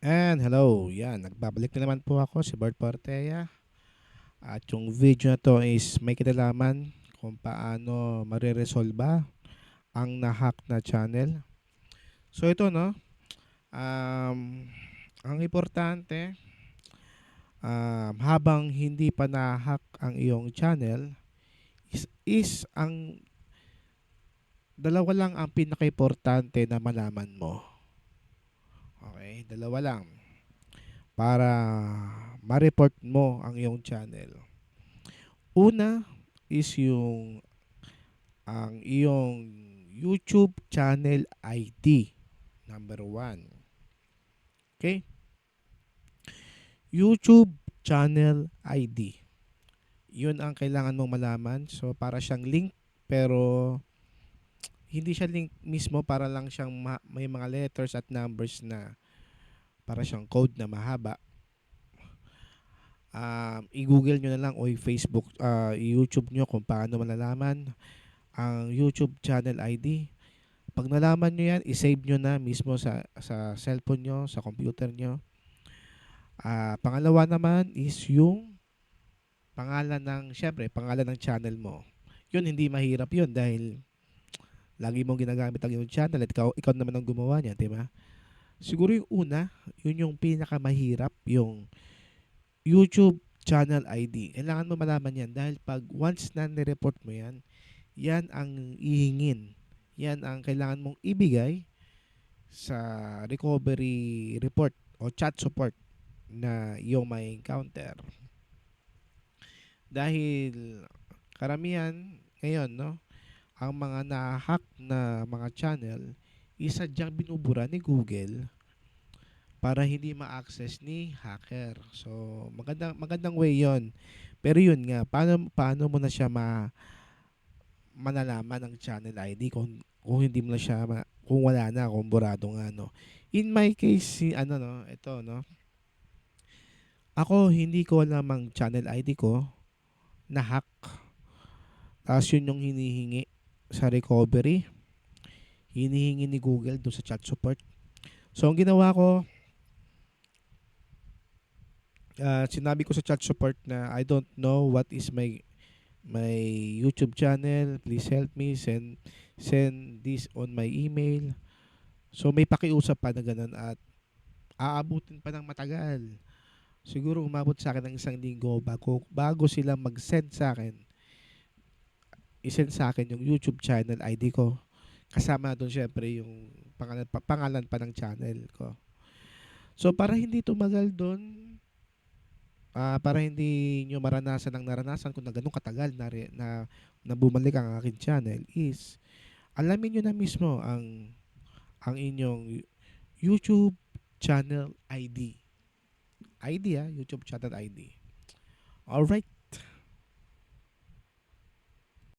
And hello, yan, nagbabalik na naman po ako, si Bart Portea. At yung video na to is may kinalaman kung paano mariresolba ang nahack na channel. So ito no, um, ang importante, um, habang hindi pa nahack ang iyong channel, is, is ang dalawa lang ang pinaka-importante na malaman mo. Okay, dalawa lang. Para ma-report mo ang iyong channel. Una is yung ang iyong YouTube channel ID. Number one. Okay? YouTube channel ID. Yun ang kailangan mong malaman. So, para siyang link, pero hindi siya link mismo para lang siyang ma- may mga letters at numbers na para siyang code na mahaba. Um, i-google nyo na lang o i-Facebook, uh, i-YouTube nyo kung paano malalaman ang YouTube channel ID. Pag nalaman nyo yan, i-save nyo na mismo sa, sa cellphone nyo, sa computer nyo. Ah, pangalawa naman is yung pangalan ng, syempre, pangalan ng channel mo. Yun, hindi mahirap yun dahil lagi mong ginagamit ang iyong channel at ikaw, ikaw naman ang gumawa niya, di ba? Siguro yung una, yun yung pinakamahirap, yung YouTube channel ID. Kailangan mo malaman yan dahil pag once na nireport mo yan, yan ang ihingin. Yan ang kailangan mong ibigay sa recovery report o chat support na iyong may encounter. Dahil karamihan ngayon, no, ang mga na-hack na mga channel, isa diyang binubura ni Google para hindi ma-access ni hacker. So, magandang magandang way 'yon. Pero 'yun nga, paano paano mo na siya ma malalaman ang channel ID kung kung hindi mo na siya ma, kung wala na, kung burado nga no. In my case, si ano no, ito no. Ako hindi ko alam ang channel ID ko na hack. Tapos yun yung hinihingi sa recovery. Hinihingi ni Google doon sa chat support. So, ang ginawa ko, uh, sinabi ko sa chat support na I don't know what is my my YouTube channel. Please help me send send this on my email. So may pakiusap pa na ganun at aabutin pa ng matagal. Siguro umabot sa akin ng isang linggo bago, bago sila mag-send sa akin. I-send sa akin yung YouTube channel ID ko. Kasama doon syempre yung pangalan pa, pangalan pa ng channel ko. So para hindi tumagal doon, ah, para hindi nyo maranasan ang naranasan ko na ganun katagal na, na, na bumalik ang aking channel is alamin nyo na mismo ang ang inyong YouTube channel ID. ID ah, YouTube channel ID. Alright.